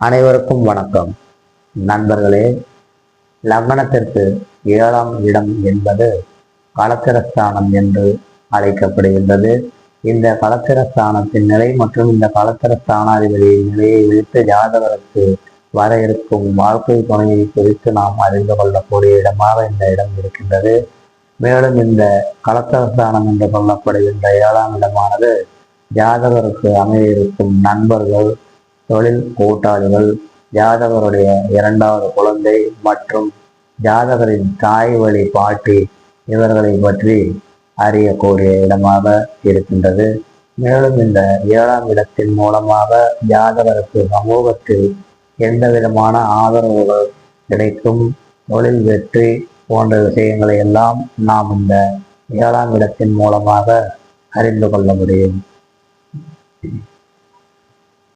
அனைவருக்கும் வணக்கம். நண்பர்களே லக்னத்திற்கு ஏழாம் இடம் என்பது களத்திரஸ்தானம் என்று அழைக்கப்படுகின்றது. இந்த களத்திரஸ்தானத்தின் நிலை மற்றும் இந்த களத்திரஸ்தானாதிபதியின் நிலையை வைத்து ஜாதகருக்கு வர இருக்கும் வாழ்க்கை துணையை குறித்து நாம் அறிந்து கொள்ளக்கூடிய இடமாக இந்த இடம் இருக்கின்றது. மேலும் இந்த களத்திரஸ்தானம் என்று சொல்லப்படுகின்ற ஏழாம் இடமானது ஜாதகருக்கு அமைய இருக்கும் நண்பர்கள் தொழில் கூட்டாளிகள் ஜாதகருடைய இரண்டாவது குழந்தை மற்றும் ஜாதகரின் தாய் வழி பாட்டி இவர்களை பற்றி அறியக்கூடிய இடமாக இருக்கின்றது. மேலும் இந்த ஏழாம் இடத்தின் மூலமாக ஜாதகருக்கு சமூகத்தில் எந்த விதமான ஆதரவுகள் கிடைக்கும் தொழில் வெற்றி போன்ற விஷயங்களை எல்லாம் நாம் இந்த ஏழாம் இடத்தின் மூலமாக அறிந்து கொள்ள முடியும்.